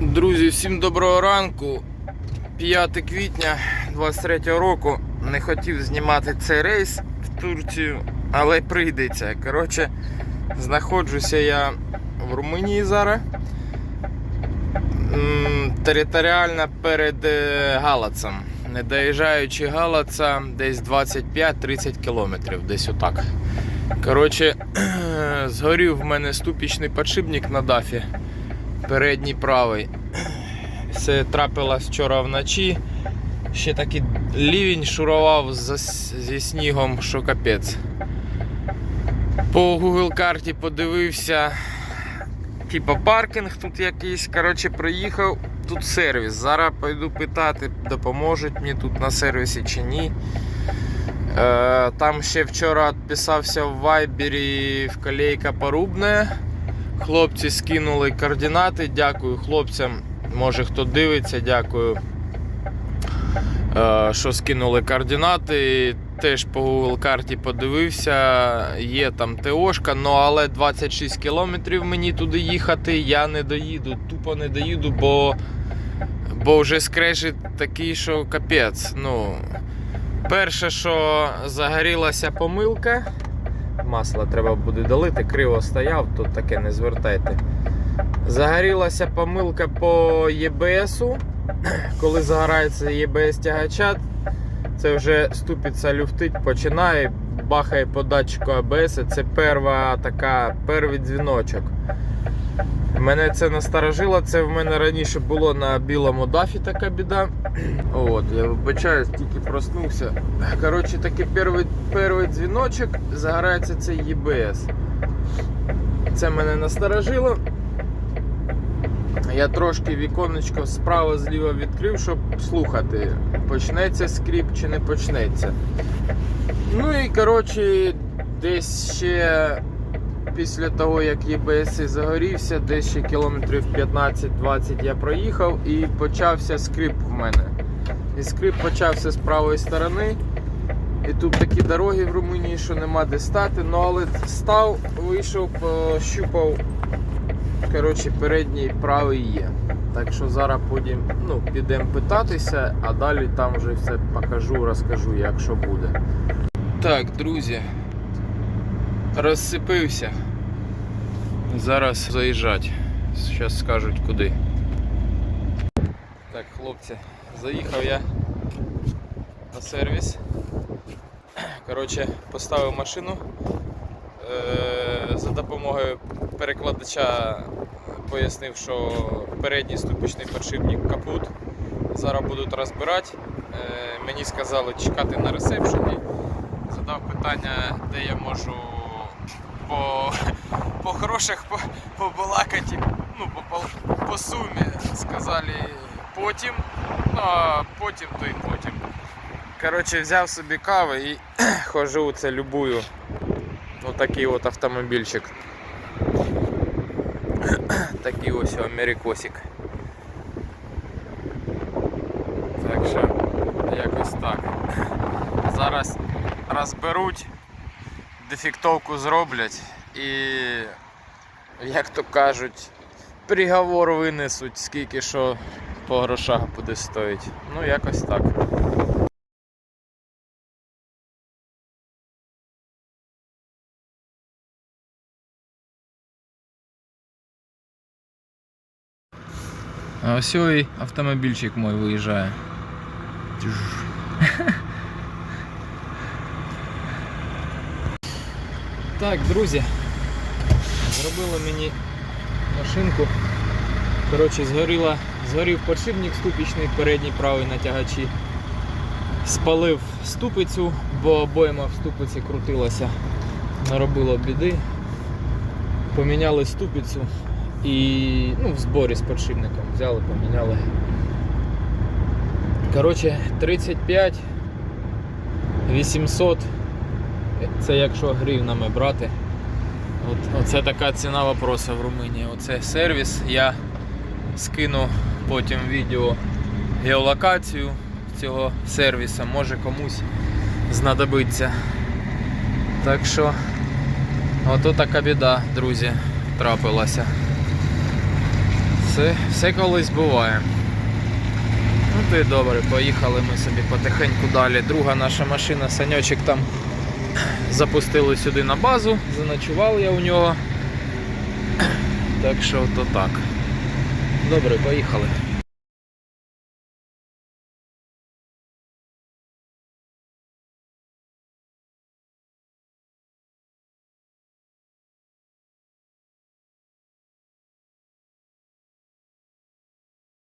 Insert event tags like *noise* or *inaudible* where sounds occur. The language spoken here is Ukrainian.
Друзі, всім доброго ранку. 5 квітня 23 року. Не хотів знімати цей рейс в Турцію, але прийдеться. Коротше, знаходжуся я в Румунії зараз. Територіально перед е, Галацем. Не доїжджаючи Галаца, десь 25-30 кілометрів, десь отак. Коротше, *clears throat* згорів в мене ступічний подшипник на дафі. Передній правий. Це трапилось вчора вночі. Ще такий лівень шурував зі снігом, що капець. По Google карті подивився. Типа паркінг тут якийсь. Коротше, приїхав. Тут сервіс. Зараз пойду питати, допоможуть мені тут на сервісі чи ні. Е, там ще вчора відписався в Вайбері в колейка порубне. Хлопці скинули координати. Дякую хлопцям. Може хто дивиться, дякую. Е, що скинули координати. Теж по Google карті подивився. Є там ТОшка, ну але 26 кілометрів мені туди їхати. Я не доїду, тупо не доїду, бо, бо вже скрежет такий, що капець. Ну, перше, що загорілася помилка. Масло треба буде долити, криво стояв, тут таке не звертайте. Загорілася помилка по ЄБСу. *clears throat* Коли загорається ЄБС тягача, це вже ступиця люфтить, починає, бахає по датчику АБС. Це перва така, перший дзвіночок. Мене це насторожило, це в мене раніше було на білому дафі така біда. От, я вибачаюсь, тільки проснувся. Коротше, такий перший, перший дзвіночок, загорається цей ЄБС. Це мене насторожило. Я трошки віконечко справа зліва відкрив, щоб слухати, почнеться скріп чи не почнеться. Ну і коротше, десь ще після того, як ЄБС загорівся, десь ще кілометрів 15-20 я проїхав і почався скрип в мене. І скрип почався з правої сторони. І тут такі дороги в Румунії, що нема де стати. Ну але став, вийшов, пощупав. Коротше, передній правий є. Так що зараз потім ну, підемо питатися, а далі там вже все покажу, розкажу, як що буде. Так, друзі, розсипився. Зараз заїжджать. Зараз скажуть куди. Так, хлопці, заїхав я на сервіс. Коротше, поставив машину. Е, За допомогою перекладача пояснив, що передній ступичний подшипник капут. Зараз будуть розбирати. Е, Мені сказали чекати на ресепшені. Задав питання, де я можу по, по хороших по, побалакати, ну, по, по, сумі. Сказали потім, ну а потім то й потім. Коротше, взяв собі кави і *clears throat* хожу це любую. Ну такий от автомобільчик. *clears throat* Такий ось Америкосик. Так що якось так. Зараз розберуть, дефектовку зроблять і, як то кажуть, приговор винесуть, скільки що по грошах буде стоїть. Ну якось так. Ось і автомобільчик мой виїжджає. Так, друзі, зробили мені машинку. Коротше, згоріла, згорів подшипник ступічний, передній правий на тягачі. Спалив ступицю, бо обойма в ступиці крутилася, наробило біди. Поміняли ступицю і ну, в зборі з подшипником взяли, поміняли. Коротше, 35 800. Це якщо гривнами брати. От, Оце така ціна вопроса в Румунії. Оце сервіс. Я скину потім відео геолокацію цього сервісу, може комусь знадобиться. Так що, ото така біда, друзі, трапилася. Все, все колись буває. Ну то й добре, поїхали ми собі потихеньку далі. Друга наша машина, саньочок там запустили сюди на базу, заночував я у нього. Так що то так. Добре, поїхали.